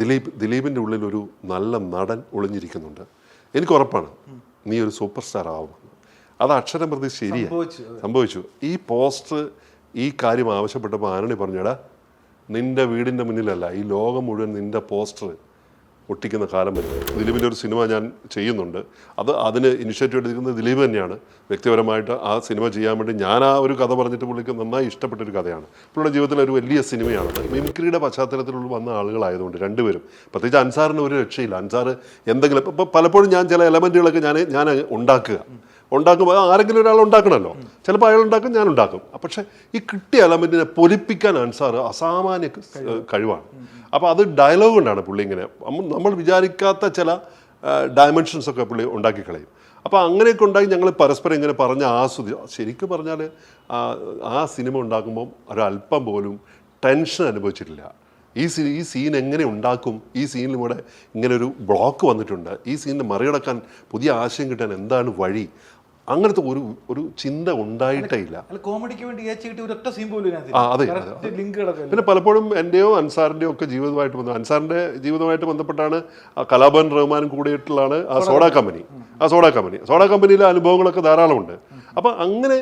ദിലീപ് ദിലീപിന്റെ ഉള്ളിൽ ഒരു നല്ല നടൻ ഒളിഞ്ഞിരിക്കുന്നുണ്ട്. എനിക്ക് ഉറപ്പാണ് നീ ഒരു സൂപ്പർ സ്റ്റാർ ആവുമെന്ന്. അത് അക്ഷരം പ്രതി ശരിയാണ് സംഭവിച്ചു. ഈ പോസ്റ്റർ ഈ കാര്യം ആവശ്യപ്പെട്ടപ്പോൾ ആനണി പറഞ്ഞടാ നിന്റെ വീടിന്റെ മുന്നിലല്ല ഈ ലോകം മുഴുവൻ നിന്റെ പോസ്റ്റർ ഒട്ടിക്കുന്ന കാലം വരുന്നത്. ദിലീപിന്റെ ഒരു സിനിമ ഞാൻ ചെയ്യുന്നുണ്ട്. അത് അതിന് ഇനിഷ്യേറ്റീവ് എടുത്തിരിക്കുന്നത് ദിലീപ് തന്നെയാണ്. വ്യക്തിപരമായിട്ട് ആ സിനിമ ചെയ്യാൻ വേണ്ടി ഞാൻ ആ ഒരു കഥ പറഞ്ഞിട്ട് പുള്ളിക്ക് നന്നായി ഇഷ്ടപ്പെട്ട ഒരു കഥയാണ്. പുള്ളിയുടെ ജീവിതത്തിൽ ഒരു വലിയ സിനിമയാണത് മിമിക്രിയുടെ പശ്ചാത്തലത്തിലുള്ള വന്ന ആളുകളായതുകൊണ്ട് രണ്ടുപേരും. പ്രത്യേകിച്ച് അൻസാറിന് ഒരു രക്ഷയില്ല. അൻസാർ എന്തെങ്കിലും ഇപ്പോൾ പലപ്പോഴും ഞാൻ ചില എലമെന്റുകളൊക്കെ ഞാൻ ഞാൻ ഉണ്ടാക്കുക. ഉണ്ടാക്കുമ്പോൾ ആരെങ്കിലും ഒരാൾ ഉണ്ടാക്കണമല്ലോ. ചിലപ്പോൾ അയാൾ ഉണ്ടാക്കും ഞാൻ ഉണ്ടാക്കും. പക്ഷേ ഈ കിട്ടിയ എലമെന്റിനെ പൊലിപ്പിക്കാൻ അൻസാർ അസാമാന്യ കഴിവാണ്. അപ്പോൾ അത് ഡയലോഗ് കൊണ്ടാണ് പുള്ളി ഇങ്ങനെ നമ്മൾ വിചാരിക്കാത്ത ചില ഡയമെൻഷൻസ് ഒക്കെ പുള്ളി ഉണ്ടാക്കി കളയും. അപ്പോൾ അങ്ങനെയൊക്കെ ഉണ്ടായി ഞങ്ങൾ പരസ്പരം ഇങ്ങനെ പറഞ്ഞ് ആസ്വദി ശരിക്കും പറഞ്ഞാൽ ആ സിനിമ ഉണ്ടാക്കുമ്പം ഒരല്പം പോലും ടെൻഷൻ അനുഭവിച്ചിട്ടില്ല. ഈ സീ ഈ സീൻ എങ്ങനെ ഉണ്ടാക്കും? ഈ സീനിലൂടെ ഇങ്ങനെ ഒരു ബ്ലോക്ക് വന്നിട്ടുണ്ട്. ഈ സീനിനെ മറികടക്കാൻ പുതിയ ആശയം കിട്ടാൻ എന്താണ് വഴി? അങ്ങനത്തെ ഒരു ഒരു ചിന്ത ഉണ്ടായിട്ടേ ഇല്ല. കോമഡിക്ക് വേണ്ടി ആ, അതെ, പിന്നെ പലപ്പോഴും എന്റെയോ അൻസാറിന്റെയോ ഒക്കെ ജീവിതമായിട്ട് ബന്ധം അൻസാറിന്റെ ജീവിതമായിട്ട് ബന്ധപ്പെട്ടാണ് ആ കലാഭവൻ റഹ്മാനും കൂടിയിട്ടുള്ളതാണ് ആ സോഡ കമ്പനി. ആ സോഡ കമ്പനി. സോഡ കമ്പനിയിലെ അനുഭവങ്ങളൊക്കെ ധാരാളമുണ്ട്. അപ്പോൾ അങ്ങനെ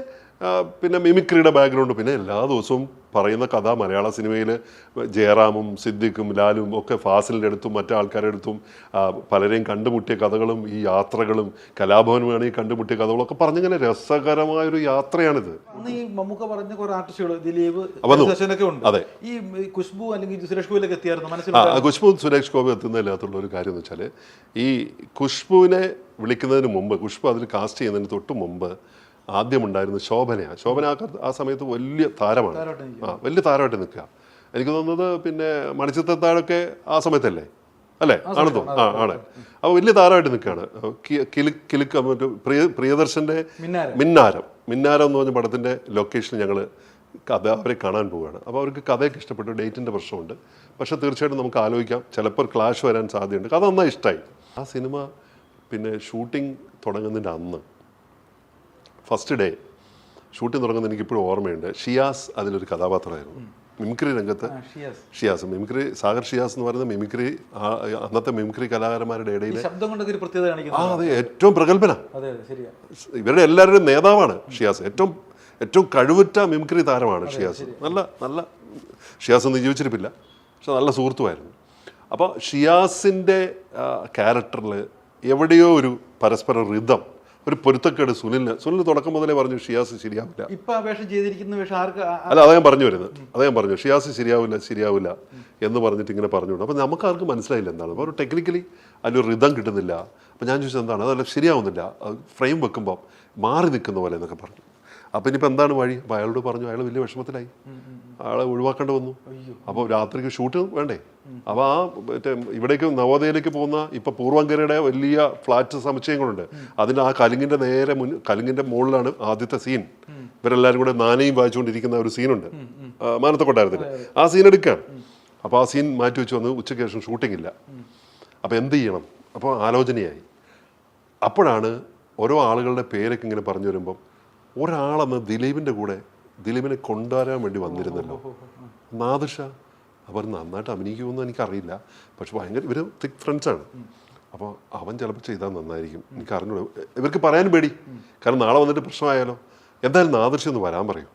പിന്നെ മിമിക്രിയുടെ ബാക്ക്ഗ്രൗണ്ട് പിന്നെ എല്ലാ ദിവസവും പറയുന്ന കഥ മലയാള സിനിമയിൽ ജയറാമും സിദ്ദിഖും ലാലും ഒക്കെ ഫാസിലിന്റെ അടുത്തും മറ്റു ആൾക്കാരുടെ അടുത്തും പലരെയും കണ്ടുമുട്ടിയ കഥകളും ഈ യാത്രകളും കലാഭവൻ വേണമെങ്കിൽ കണ്ടുമുട്ടിയ കഥകളൊക്കെ പറഞ്ഞിങ്ങനെ രസകരമായൊരു യാത്രയാണിത് അന്ന് ഈ മമ്മൂക്ക പറഞ്ഞ കുറെ ആർട്ടിസ്റ്റുകൾ ദിലീപ് വന്നു. ശശനൊക്കെ ഉണ്ട് അതെ. ഈ ഈ ഖുഷ്ബു അല്ലെങ്കിൽ സുരേഷ് എത്തിയായിരുന്നു മനസ്സിലായി ഖുഷ്ബു സുരേഷ് ഗോപി എത്തുന്നതിനകത്തുള്ള ഒരു കാര്യം എന്ന് വെച്ചാൽ ഈ ഖുഷ്ബുവിനെ വിളിക്കുന്നതിന് മുമ്പ് ഖുഷ്ബു അതിൽ കാസ്റ്റ് ചെയ്യുന്നതിന് തൊട്ട് മുമ്പ് ആദ്യം ഉണ്ടായിരുന്നത് ശോഭനയാണ് ശോഭന ആ ആ സമയത്ത് വലിയ താരമാണ്. ആ വലിയ താരമായിട്ട് നിൽക്കുക. എനിക്ക് തോന്നുന്നത് പിന്നെ മണിച്ചിത്രത്താഴൊക്കെ ആ സമയത്തല്ലേ? അല്ലേ? ആണെന്ന് തോന്നുന്നു. ആ ആണ്. അപ്പോൾ വലിയ താരമായിട്ട് നിൽക്കുകയാണ്. കിലു കിലുക്ക് മറ്റു പ്രിയ പ്രിയദർശന്റെ മിന്നാരം. മിന്നാരം. മിന്നാരം എന്ന് പറഞ്ഞ പടത്തിന്റെ ലൊക്കേഷൻ ഞങ്ങൾ കഥ അവരെ കാണാൻ പോവുകയാണ്. അപ്പോൾ അവർക്ക് കഥയൊക്കെ ഇഷ്ടപ്പെട്ടു. ഡേറ്റിന്റെ പ്രശ്നമുണ്ട്. പക്ഷെ തീർച്ചയായിട്ടും നമുക്ക് ആലോചിക്കാം. ചിലപ്പോൾ ക്ലാഷ് വരാൻ സാധ്യതയുണ്ട്. കഥ നന്നായി ഇഷ്ടമായി ആ സിനിമ പിന്നെ ഷൂട്ടിംഗ് തുടങ്ങുന്നതിന്റെ അന്ന് ഫസ്റ്റ് ഡേ ഷൂട്ടിംഗ് എനിക്ക് ഇപ്പോഴും ഓർമ്മയുണ്ട്. ഷിയാസ് അതിലൊരു കഥാപാത്രമായിരുന്നു. മിമിക്രി രംഗത്ത് ഷിയാസ്. ഷിയാസ്. മിമിക്രി സാഗർ ഷിയാസ് എന്ന് പറയുന്ന മിമിക്രി അന്നത്തെ മിമിക്രി കലാകാരന്മാരുടെ ഇടയിൽ ആ അതെ ഏറ്റവും പ്രഗത്ഭന. ഇവരുടെ എല്ലാവരുടെയും നേതാവാണ് ഷിയാസ്. ഏറ്റവും ഏറ്റവും കഴിവുറ്റ മിമിക്രി താരമാണ് ഷിയാസ്. നല്ല നല്ല ഷിയാസ് ഒന്നും ജീവിച്ചിരിപ്പില്ല. പക്ഷെ നല്ല സുഹൃത്തുമായിരുന്നു. അപ്പോൾ ഷിയാസിന്റെ ക്യാരക്ടറിൽ എവിടെയോ ഒരു പരസ്പര റിതം ഒരു പൊരുത്തക്കേട് സുനിലിന്. സുനിൽ തുടക്കം മുതലേ പറഞ്ഞു ഷിയാസ് ശരിയാവില്ല. ഇപ്പൊ അപേക്ഷ ചെയ്തിരിക്കുന്ന വേഷം ആർക്ക് അല്ല അദ്ദേഹം പറഞ്ഞു വരുന്നത് അദ്ദേഹം പറഞ്ഞു ഷിയാസ് ശരിയാവില്ല ശരിയാവില്ല എന്ന് പറഞ്ഞിട്ട് ഇങ്ങനെ പറഞ്ഞുകൊണ്ട്. അപ്പോൾ നമുക്ക് ആർക്കും മനസ്സിലായില്ല എന്താണ്. അപ്പോൾ ഒരു ടെക്നിക്കലി അതിലൊരു റിതം കിട്ടുന്നില്ല. അപ്പോൾ ഞാൻ ചോദിച്ചത് എന്താണ്? അതല്ല ശരിയാവുന്നില്ല. ഫ്രെയിം വെക്കുമ്പോൾ മാറി നിൽക്കുന്ന പോലെ എന്നൊക്കെ പറഞ്ഞു. അപ്പോൾ ഇനിയിപ്പോൾ എന്താണ് വഴി? അപ്പോൾ അയാളോട് പറഞ്ഞു അയാൾ വലിയ വിഷമത്തിലായി. അയാളെ ഒഴിവാക്കേണ്ടി വന്നു. അപ്പോൾ രാത്രിക്ക് ഷൂട്ട് വേണ്ടേ? അപ്പോൾ ആ മറ്റേ ഇവിടേക്ക് നവോദയയിലേക്ക് പോകുന്ന ഇപ്പോൾ പൂർവങ്കരയുടെ വലിയ ഫ്ലാറ്റ് സമുച്ചയങ്ങളുണ്ട് അതിന്റെ ആ കലുങ്ങിന്റെ നേരെ മുൻ കലുങ്ങിന്റെ മുകളിലാണ് ആദ്യത്തെ സീൻ ഇവരെല്ലാവരും കൂടെ നാനയും വായിച്ചുകൊണ്ടിരിക്കുന്ന ഒരു സീനുണ്ട് മാനത്തക്കൊട്ടാരത്തിൽ മാനത്തെ കൊട്ടാരത്തിൽ ആ സീൻ എടുക്കുകയാണ്. അപ്പോൾ ആ സീൻ മാറ്റി വെച്ച് വന്ന് ഉച്ചയ്ക്ക് ശേഷം ഷൂട്ടിംഗ് ഇല്ല. അപ്പോൾ എന്ത് ചെയ്യണം? അപ്പോൾ ആലോചനയായി. അപ്പോഴാണ് ഓരോ ആളുകളുടെ പേരൊക്കെ ഇങ്ങനെ പറഞ്ഞു വരുമ്പം ഒരാളന്ന് ദിലീപിന്റെ കൂടെ ദിലീപിനെ കൊണ്ടുവരാൻ വേണ്ടി വന്നിരുന്നല്ലോ. നാദിഷ. അവർ നന്നായിട്ട് അഭിനയിക്കുമെന്ന് എനിക്കറിയില്ല. പക്ഷെ ഭയങ്കര ഇവർ തിക് ഫ്രണ്ട്സാണ് അപ്പോൾ അവൻ ചിലപ്പോൾ ചെയ്താൽ നന്നായിരിക്കും. എനിക്ക് അറിഞ്ഞൂടെ ഇവർക്ക് പറയാൻ പേടി. കാരണം നാളെ വന്നിട്ട് പ്രശ്നമായാലോ? എന്തായാലും നാദിഷ ഒന്ന് വരാൻ പറയും.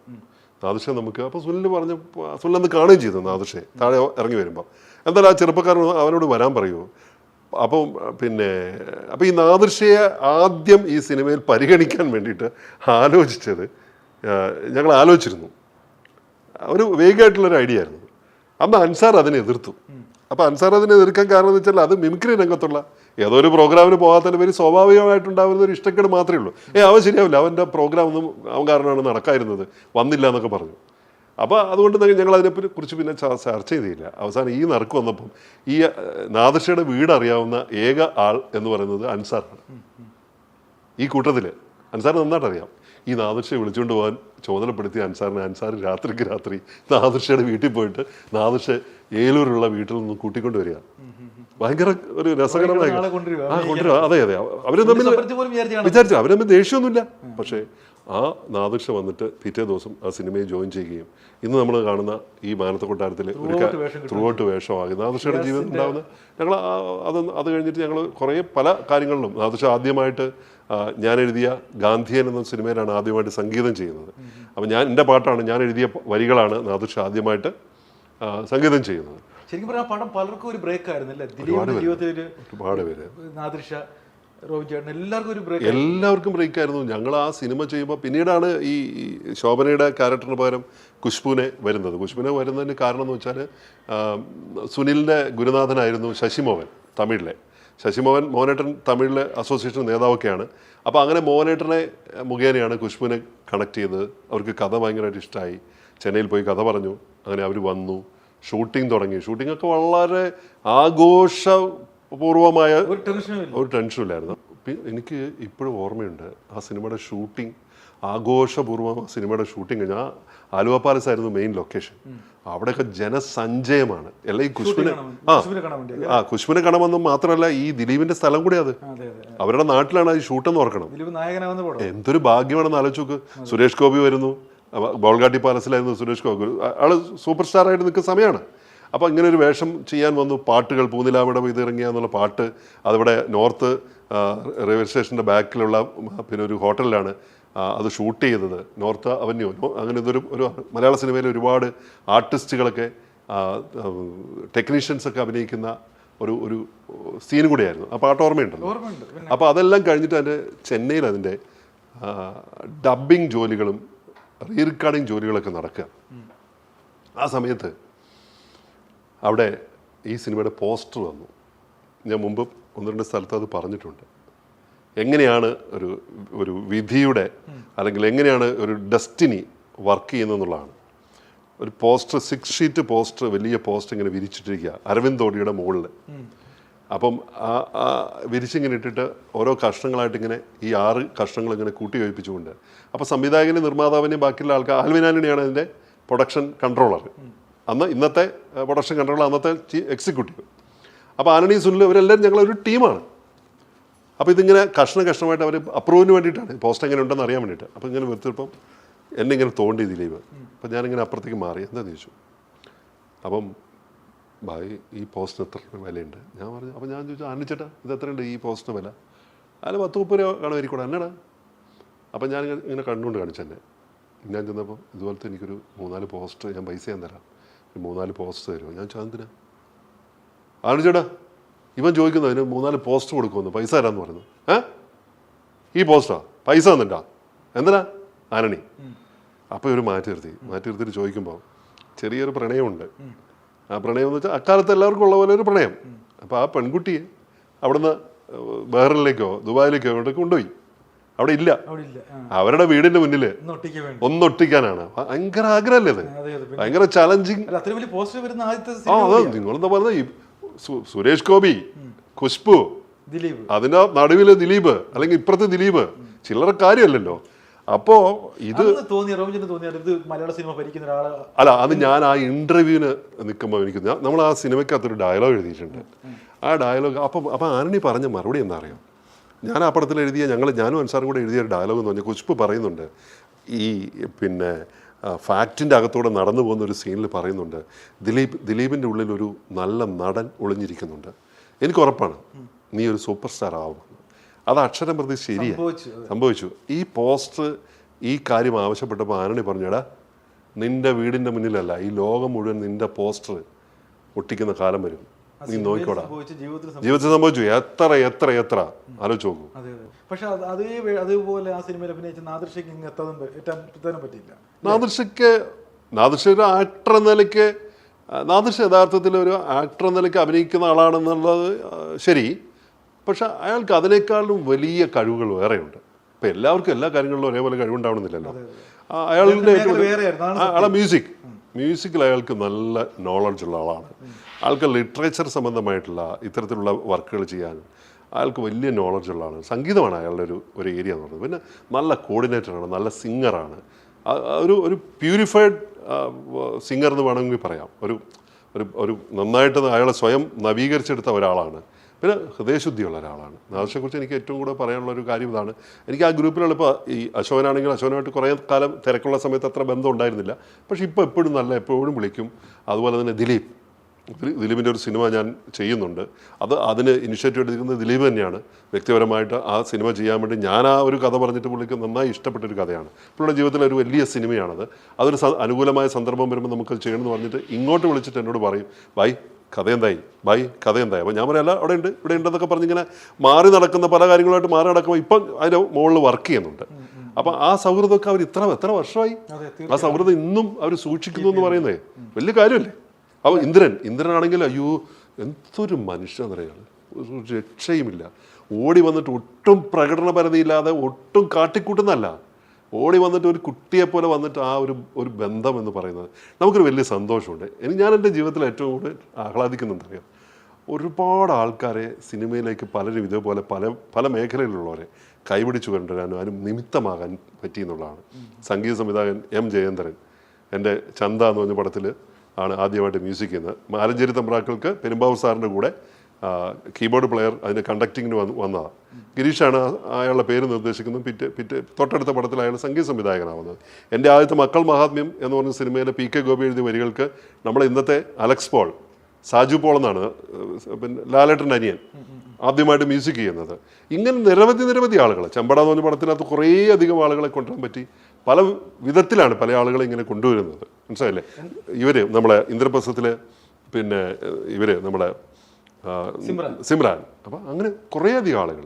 നാദിഷ നമുക്ക് അപ്പോൾ സുനിൽ പറഞ്ഞു സുനിൽ അന്ന് കാണുകയും ചെയ്തു നാദിഷയെ. താഴെ ഇറങ്ങി വരുമ്പോൾ എന്തായാലും ആ ചെറുപ്പക്കാരൻ അവനോട് വരാൻ പറയുമോ അപ്പം പിന്നെ അപ്പോൾ ഈ നാദൃശ്യയെ ആദ്യം ഈ സിനിമയിൽ പരിഗണിക്കാൻ വേണ്ടിയിട്ട് ആലോചിച്ചത് ഞങ്ങൾ ആലോചിച്ചിരുന്നു. ഒരു വേഗമായിട്ടുള്ളൊരു ഐഡിയ ആയിരുന്നു. അന്ന് അൻസാർ അതിനെ എതിർത്തു. അപ്പോൾ അൻസാർ അതിനെ എതിർക്കാൻ കാരണം എന്ന് വെച്ചാൽ അത് മിമിക്രി രംഗത്തുള്ള ഏതോ ഒരു പ്രോഗ്രാമിന് പോകാത്തതിന് പേര് സ്വാഭാവികമായിട്ടുണ്ടാകുന്ന ഒരു ഇഷ്ടക്കേട് മാത്രമേ ഉള്ളൂ. ഏ അവൻ ശരിയാവില്ല. അവന്റെ പ്രോഗ്രാം ഒന്നും അവൻ കാരണമാണ് നടക്കായിരുന്നത് വന്നില്ല എന്നൊക്കെ പറഞ്ഞു. അപ്പോൾ അതുകൊണ്ട് തന്നെ ഞങ്ങൾ അതിനെ കുറിച്ച് പിന്നെ ചർച്ച ചെയ്തില്ല. അവസാനം ഈ നറുക്ക് വന്നപ്പം ഈ നാദർഷയുടെ വീട് അറിയാവുന്ന ഏക ആൾ എന്ന് പറയുന്നത് അൻസാറാണ്. ഈ കൂട്ടത്തിൽ അൻസാർ നന്നായിട്ട് അറിയാം. ഈ നാദർഷയെ വിളിച്ചുകൊണ്ട് പോകാൻ ചുമതലപ്പെടുത്തിയ അൻസാറിനെ അൻസാർ രാത്രിക്ക് രാത്രി നാദർഷയുടെ വീട്ടിൽ പോയിട്ട് നാദർഷ ഏലൂരുള്ള വീട്ടിൽ നിന്ന് കൂട്ടിക്കൊണ്ട് വരിക. ഭയങ്കര ഒരു രസകരമായ കൊണ്ടുവരിക, ആ കൊണ്ടുവരിക. അതെ അതെ. അവർ തമ്മിൽ വിചാരിച്ച അവർ തമ്മിൽ ദേഷ്യമൊന്നുമില്ല. പക്ഷേ ആ നാദിർഷ വന്നിട്ട് പിറ്റേ ദിവസം ആ സിനിമയിൽ ജോയിൻ ചെയ്യുകയും ഇന്ന് നമ്മൾ കാണുന്ന ഈ മാനത്ത കൊട്ടാരത്തിൽ ഒരു ത്രൂഔട്ട് വേഷം ത്രൂ ഔട്ട് വേഷമാകും. നാദിർഷയുടെ ജീവിതം ഉണ്ടാകുന്ന ഞങ്ങൾ അത് അത് കഴിഞ്ഞിട്ട് ഞങ്ങൾ കുറേ പല കാര്യങ്ങളിലും നാദിർഷ ആദ്യമായിട്ട് ഞാൻ എഴുതിയ ഗാന്ധിയൻ എന്ന സിനിമയിലാണ് ആദ്യമായിട്ട് സംഗീതം ചെയ്യുന്നത്. അപ്പം ഞാൻ എന്റെ പാട്ടാണ് ഞാൻ എഴുതിയ വരികളാണ് നാദിർഷ ആദ്യമായിട്ട് സംഗീതം ചെയ്യുന്നത്. ശരിക്കും പറഞ്ഞാൽ പടം പലർക്കും ഒരു ബ്രേക്ക് ആയിരുന്നു അല്ലേ ദിലീപിന്റെ ജീവിതത്തിൽ ഒരു ഒരുപാട് പേര്. ചേട്ടൻ എല്ലാവർക്കും ഒരു ബ്രേക്ക് എല്ലാവർക്കും ബ്രേക്ക് ആയിരുന്നു. ഞങ്ങൾ ആ സിനിമ ചെയ്യുമ്പോൾ പിന്നീടാണ് ഈ ശോഭനയുടെ ക്യാരക്ടറിന് പകരം കുഷ്പുവിനെ വരുന്നത്. കുഷ്പുവിനെ വരുന്നതിന് കാരണം എന്ന് വെച്ചാൽ സുനിലിന്റെ ഗുരുനാഥനായിരുന്നു ശശിമോഹൻ തമിഴിലെ. ശശിമോഹൻ മോഹനേട്ടൻ തമിഴിലെ അസോസിയേഷൻ നേതാവൊക്കെയാണ്. അപ്പോൾ അങ്ങനെ മോഹനേട്ടനെ മുഖേനയാണ് കുഷ്പുവിനെ കണക്ട് ചെയ്തത്. അവർക്ക് കഥ ഭയങ്കരമായിട്ട് ഇഷ്ടമായി ചെന്നൈയിൽ പോയി കഥ പറഞ്ഞു. അങ്ങനെ അവർ വന്നു. ഷൂട്ടിംഗ് തുടങ്ങി. ഷൂട്ടിംഗ് ഒക്കെ വളരെ ആഘോഷപൂർവമായ ഒരു ടെൻഷനും ഇല്ലായിരുന്നു. എനിക്ക് ഇപ്പോഴും ഓർമ്മയുണ്ട് ആ സിനിമയുടെ ഷൂട്ടിംഗ് ആഘോഷപൂർവം ആ സിനിമയുടെ ഷൂട്ടിംഗ് ആ ആലുവ പാലസ് ആയിരുന്നു മെയിൻ ലൊക്കേഷൻ അവിടെയൊക്കെ ജനസഞ്ചയമാണ്. അല്ല ഈ കുഷ്മിനെ ആ. കുശുവിനെ ആ കുശ്മിനെ കാണാമെന്നും മാത്രമല്ല ഈ ദിലീപിന്റെ സ്ഥലം കൂടി അത്. അവരുടെ നാട്ടിലാണ് ഈ ഷൂട്ടെന്ന് ഓർക്കണം. എന്തൊരു ഭാഗ്യമാണെന്ന് ആലോചിച്ച് സുരേഷ് ഗോപി വരുന്നു. ബോൾഗാട്ടി പാലസിലായിരുന്നു സുരേഷ് ഗോപി. ആൾ സൂപ്പർ സ്റ്റാർ ആയിട്ട് നിൽക്കുന്ന സമയമാണ്. അപ്പോൾ ഇങ്ങനെ ഒരു വേഷം ചെയ്യാൻ വന്നു. പാട്ടുകൾ പൂനിലാവിടം ഇത് ഇറങ്ങിയ എന്നുള്ള പാട്ട് അതിവിടെ നോർത്ത് റെയിൽവേ സ്റ്റേഷന്റെ ബാക്കിലുള്ള പിന്നെ ഒരു ഹോട്ടലിലാണ് അത് ഷൂട്ട് ചെയ്തത്. നോർത്ത് അവന്യൂ അങ്ങനെ ഇതൊരു ഒരു മലയാള സിനിമയിൽ ഒരുപാട് ആർട്ടിസ്റ്റുകളൊക്കെ ടെക്നീഷ്യൻസ് ഒക്കെ അഭിനയിക്കുന്ന ഒരു ഒരു സീൻ കൂടിയായിരുന്നു. ആ പാട്ട് ഓർമ്മയുണ്ടല്ലോ? അപ്പോൾ അതെല്ലാം കഴിഞ്ഞിട്ട് അതിന്റെ ചെന്നൈയിൽ അതിന്റെ ഡബിങ് ജോലികളും റീ റെക്കോർഡിങ് ജോലികളൊക്കെ നടക്കുക. ആ സമയത്ത് അവിടെ ഈ സിനിമയുടെ പോസ്റ്റർ വന്നു. ഞാൻ മുമ്പ് ഒന്ന് രണ്ട് സ്ഥലത്ത് അത് പറഞ്ഞിട്ടുണ്ട്. എങ്ങനെയാണ് ഒരു ഒരു വിധിയുടെ അല്ലെങ്കിൽ എങ്ങനെയാണ് ഒരു ഡെസ്റ്റിനി വർക്ക് ചെയ്യുന്നതെന്നുള്ളതാണ്. ഒരു പോസ്റ്റർ സിക്സ് ഷീറ്റ് പോസ്റ്റർ വലിയ പോസ്റ്റർ ഇങ്ങനെ വിരിച്ചിട്ടിരിക്കുക അരവിന്ദ് തോടിയുടെ മുകളിൽ അപ്പം ആ ആ വിരിച്ചിങ്ങനെ ഇട്ടിട്ട് ഓരോ കഷ്ണങ്ങളായിട്ട് ഇങ്ങനെ ഈ ആറ് കഷ്ണങ്ങൾ ഇങ്ങനെ കൂട്ടി യോജിപ്പിച്ചുകൊണ്ട് അപ്പോൾ സംവിധായകനും നിർമ്മാതാവിനെയും ബാക്കിയുള്ള ആൾക്കാർ ആൽവിനാനിയാണ് അതിന്റെ പ്രൊഡക്ഷൻ കൺട്രോളർ അന്ന് ഇന്നത്തെ പ്രൊഡക്ഷൻ കൺട്രോളർ അന്നത്തെ ചീഫ് എക്സിക്യൂട്ടീവ്. അപ്പോൾ ആനണി സുനിൽ ഇവരെല്ലാവരും ഞങ്ങളൊരു ടീമാണ്. അപ്പോൾ ഇതിങ്ങനെ കഷ്ണ കഷ്ണമായിട്ട് അവർ അപ്രൂവിന് വേണ്ടിയിട്ടാണ്. പോസ്റ്റ് എങ്ങനെ ഉണ്ടെന്ന് അറിയാൻ വേണ്ടിയിട്ട്. അപ്പോൾ ഇങ്ങനെ വെറുത്തിപ്പം എന്നെ ഇങ്ങനെ തോണ്ടി ദിലീപ് അപ്പം ഞാനിങ്ങനെ അപ്പുറത്തേക്ക് മാറി. എന്താ ചോദിച്ചു അപ്പം ഭായി ഈ പോസ്റ്റിന് എത്ര വിലയുണ്ട്? ഞാൻ പറഞ്ഞു അപ്പോൾ ഞാൻ ചോദിച്ചു ആനിച്ചേട്ടാ ഇത് എത്രയുണ്ട് ഈ പോസ്റ്റിന് വില? അതിൽ പത്ത് മുപ്പത് രൂപ കാണുമായിരിക്കൂടെ എന്നടാ? അപ്പം ഞാൻ ഇങ്ങനെ- കണ്ടുകൊണ്ട് കാണിച്ചു തന്നെ ഞാൻ ചെന്നപ്പോൾ ഇതുപോലത്തെ എനിക്കൊരു മൂന്നാൽ പോസ്റ്റ് ഞാൻ പൈസ ഞാൻ തരാം. മൂന്നാൽ പോസ്റ്റ് തരുമോ? ഞാൻ ചാന്തിനാ ആണ് ചേട്ടാ ഇവൻ ചോദിക്കുന്നു അതിന് മൂന്നാൽ പോസ്റ്റ് കൊടുക്കുമെന്ന് പൈസ തരാമെന്ന് പറഞ്ഞു. ഏ? ഈ പോസ്റ്റാ പൈസ തന്നിട്ടാ. എന്തിനാ? ആനണി. അപ്പോൾ ഇവർ മാറ്റി നിർത്തി. മാറ്റി നിർത്തിയിട്ട് ചോദിക്കുമ്പോൾ ചെറിയൊരു പ്രണയമുണ്ട്. ആ പ്രണയം എന്ന് വെച്ചാൽ അക്കാലത്ത് എല്ലാവർക്കും ഉള്ള പോലെ ഒരു പ്രണയം. അപ്പോൾ ആ പെൺകുട്ടിയെ അവിടുന്ന് ബഹ്റിനിലേക്കോ ദുബായിലേക്കോ അവിടെ കൊണ്ടുപോയി. അവിടെ ഇല്ല. അവരുടെ വീടിന്റെ മുന്നിൽ ഒന്നൊട്ടിക്കാനാണ് ഭയങ്കര ആഗ്രഹമല്ലേ അത് ഭയങ്കര ചലഞ്ചിങ് ആ അതെ നിങ്ങളെന്താ പറഞ്ഞ സുരേഷ് ഗോപി ഖുഷ്പു ദിലീപ്. അതിന്റെ നടുവിൽ ദിലീപ് അല്ലെങ്കിൽ ഇപ്പുറത്തെ ദിലീപ് ചില്ലറ കാര്യമല്ലല്ലോ. അപ്പോ ഇത് മലയാള സിനിമ ഭരിക്കുന്ന ഒരാൾ. അല്ല അത് ഞാൻ ആ ഇന്റർവ്യൂവിന് നിൽക്കുമ്പോൾ എനിക്ക് നമ്മൾ ആ സിനിമയ്ക്കകത്തൊരു ഡയലോഗ് എഴുതിയിട്ടുണ്ട്. ആ ഡയലോഗ് അപ്പം അപ്പം ആനണി പറഞ്ഞ മറുപടി എന്താ അറിയാം? ഞാൻ ആ പടത്തിൽ എഴുതിയ ഞങ്ങൾ ഞാനും അൻസാറും കൂടെ എഴുതിയ ഒരു ഡയലോഗ് എന്ന് പറഞ്ഞാൽ കുഷ്പ് പറയുന്നുണ്ട്. ഈ പിന്നെ ഫാക്റ്റിന്റെ അകത്തൂടെ നടന്നു പോകുന്ന ഒരു സീനിൽ പറയുന്നുണ്ട് ദിലീപ് ദിലീപിന്റെ ഉള്ളിൽ ഒരു നല്ല നടൻ ഒളിഞ്ഞിരിക്കുന്നുണ്ട്. എനിക്ക് ഉറപ്പാണ് നീ ഒരു സൂപ്പർ സ്റ്റാർ ആവും. അത് അക്ഷരം പ്രതി ശരിയാണ് സംഭവിച്ചു ഈ പോസ്റ്റർ ഈ കാര്യം ആവശ്യപ്പെട്ടപ്പോൾ ആനണി പറഞ്ഞടാ നിന്റെ വീടിന്റെ മുന്നിലല്ല ഈ ലോകം മുഴുവൻ നിന്റെ പോസ്റ്റർ ഒട്ടിക്കുന്ന കാലം വരും. നീ നോക്കിക്കോടാ. ജീവിതത്തിൽ സംഭവിച്ചു എത്ര എത്ര എത്ര? ആലോചിച്ച് നോക്കൂ. പക്ഷെ അതേ അതേപോലെ ആ സിനിമയിൽ അഭിനയിച്ച നാദൃശ്യക്ക് ഇങ്ങനെ എത്താൻ പറ്റിയില്ല. നാദൃശയ്ക്ക് നാദൃശ ഒരു ആക്ടർ എന്ന നിലയ്ക്ക് നാദൃശ യഥാർത്ഥത്തിൽ ഒരു ആക്ടർ എന്ന നിലയ്ക്ക് അഭിനയിക്കുന്ന ആളാണെന്നുള്ളത് ശരി. പക്ഷെ അയാൾക്ക് അതിനേക്കാളും വലിയ കഴിവുകൾ വേറെയുണ്ട്. ഇപ്പം എല്ലാവർക്കും എല്ലാ കാര്യങ്ങളിലും ഒരേപോലെ കഴിവുണ്ടാവണമെന്നില്ലല്ലോ. അയാളുടെ അയാളെ മ്യൂസിക് മ്യൂസിക്കിൽ അയാൾക്ക് നല്ല നോളജ് ഉള്ള ആളാണ്. ആൾക്ക് ലിറ്ററേച്ചർ സംബന്ധമായിട്ടുള്ള ഇത്തരത്തിലുള്ള വർക്കുകൾ ചെയ്യാൻ അയാൾക്ക് വലിയ നോളജ് ഉള്ള ആളാണ്. സംഗീതമാണ് അയാളുടെ ഒരു ഒരു ഏരിയ എന്ന് പറയുന്നത്. പിന്നെ നല്ല കോർഡിനേറ്ററാണ് നല്ല സിംഗറാണ് ഒരു ഒരു പ്യൂരിഫൈഡ് സിംഗർ എന്ന് വേണമെങ്കിൽ പറയാം. ഒരു ഒരു ഒരു നന്നായിട്ട് അയാളെ സ്വയം നവീകരിച്ചെടുത്ത ഒരാളാണ്. പിന്നെ ഹൃദയശുദ്ധിയുള്ള ഒരാളാണ്. നാദിർഷയെക്കുറിച്ച് എനിക്ക് ഏറ്റവും കൂടുതൽ പറയാനുള്ള ഒരു കാര്യം ഇതാണ്. എനിക്ക് ആ ഗ്രൂപ്പിലുള്ള ഇപ്പോൾ ഈ അശോകനാണെങ്കിൽ അശോകനുമായിട്ട് കുറേ കാലം തിരക്കുള്ള സമയത്ത് അത്ര ബന്ധം ഉണ്ടായിരുന്നില്ല. പക്ഷേ ഇപ്പോൾ എപ്പോഴും നല്ല എപ്പോഴും വിളിക്കും. അതുപോലെ തന്നെ ദിലീപ്. ദിലീ- ദിലീപിന്റെ ഒരു സിനിമ ഞാൻ ചെയ്യുന്നുണ്ട്. അത് അതിന് ഇനിഷ്യേറ്റീവ് എടുത്തിരിക്കുന്നത് ദിലീപ് തന്നെയാണ്. വ്യക്തിപരമായിട്ട് ആ സിനിമ ചെയ്യാൻ വേണ്ടി ഞാൻ ആ ഒരു കഥ പറഞ്ഞിട്ട് പുള്ളിക്ക് നന്നായി ഇഷ്ടപ്പെട്ട ഒരു കഥയാണ്. പുള്ളിയുടെ ജീവിതത്തിലെ ഒരു വലിയ സിനിമയാണത്. അതൊരു അനുകൂലമായ സന്ദർഭം വരുമ്പോൾ നമുക്ക് ചെയ്യണമെന്ന് പറഞ്ഞിട്ട് ഇങ്ങോട്ട് വിളിച്ചിട്ട് എന്നോട് പറയും ബൈ കഥ എന്തായി? ബൈ കഥ എന്തായി? അപ്പോൾ ഞാൻ പറയാം അവിടെ ഉണ്ട് ഇവിടെ ഉണ്ടെന്നൊക്കെ പറഞ്ഞിങ്ങനെ മാറി നടക്കുന്ന പല കാര്യങ്ങളായിട്ട് മാറി നടക്കുമ്പോൾ ഇപ്പം അതിന്റെ മുകളിൽ വർക്ക് ചെയ്യുന്നുണ്ട്. അപ്പം ആ സൗഹൃദമൊക്കെ അവർ ഇത്ര എത്ര വർഷമായി? ആ സൗഹൃദം ഇന്നും അവർ സൂക്ഷിക്കുന്നു എന്ന് പറയുന്നത് വലിയ കാര്യമല്ലേ? അപ്പോൾ ഇന്ദ്രൻ ഇന്ദ്രനാണെങ്കിൽ അയ്യോ എന്തൊരു മനുഷ്യനറിയാൾ ഒരു രക്ഷയുമില്ല. ഓടി വന്നിട്ട് ഒട്ടും പ്രകടനപരതയില്ലാതെ ഒട്ടും കാട്ടിക്കൂട്ടുന്നല്ല ഓടി വന്നിട്ട് ഒരു കുട്ടിയെപ്പോലെ വന്നിട്ട് ആ ഒരു ഒരു ബന്ധം എന്ന് പറയുന്നത് നമുക്കൊരു വലിയ സന്തോഷമുണ്ട്. എനിക്ക് ഞാൻ എന്റെ ജീവിതത്തിൽ ഏറ്റവും കൂടുതൽ ആഹ്ലാദിക്കുന്നുണ്ടറിയാം? ഒരുപാട് ആൾക്കാരെ സിനിമയിലേക്ക് പലരും ഇതേപോലെ പല പല മേഖലയിലുള്ളവരെ കൈപിടിച്ചു കൊണ്ടുവരാനും അതിന് നിമിത്തമാകാൻ പറ്റിയെന്നുള്ളതാണ് സംഗീത സംവിധായകൻ എം ജയേന്ദ്രൻ എന്റെ ചന്ത എന്ന് പറഞ്ഞ പടത്തിൽ ആണ് ആദ്യമായിട്ട് മ്യൂസിക് ചെയ്യുന്നത്. മാലഞ്ചേരി തമ്പ്രാക്കൾക്ക് പെരുമ്പാവൂർ സാറിന്റെ കൂടെ കീബോർഡ് പ്ലെയർ അതിന്റെ കണ്ടക്ടിങ്ങിന് വന്ന് വന്നതാണ് ഗിരീഷാണ് അയാളുടെ പേര് നിർദ്ദേശിക്കുന്നത് പിറ്റേ പിറ്റേ തൊട്ടടുത്ത പടത്തിൽ അയാൾ സംഗീത സംവിധായകനാവുന്നത്. എന്റെ ആദ്യത്തെ മക്കൾ മഹാത്മ്യം എന്ന് പറഞ്ഞ സിനിമയിലെ പി കെ ഗോപി എഴുതിയ വരികൾക്ക് നമ്മുടെ ഇന്നത്തെ അലക്സ് പോൾ സാജു പോൾ എന്നാണ് പിന്നെ ലാലേട്ടന്റെ അനിയൻ ആദ്യമായിട്ട് മ്യൂസിക് ചെയ്യുന്നത്. ഇങ്ങനെ നിരവധി നിരവധി ആളുകൾ ചെമ്പട എന്ന് പറഞ്ഞ പടത്തിനകത്ത് കുറേ അധികം ആളുകളെ കൊണ്ടുവരാൻ പറ്റി. പല വിധത്തിലാണ് പല ആളുകളെ ഇങ്ങനെ കൊണ്ടുവരുന്നത്. മനസ്സിലായില്ലേ? ഇവർ നമ്മളെ ഇന്ദ്രപ്രസ്ഥത്തിലെ പിന്നെ ഇവർ ആ, സിമ്രാൻ. അപ്പം അങ്ങനെ കുറേ അധികം ആളുകൾ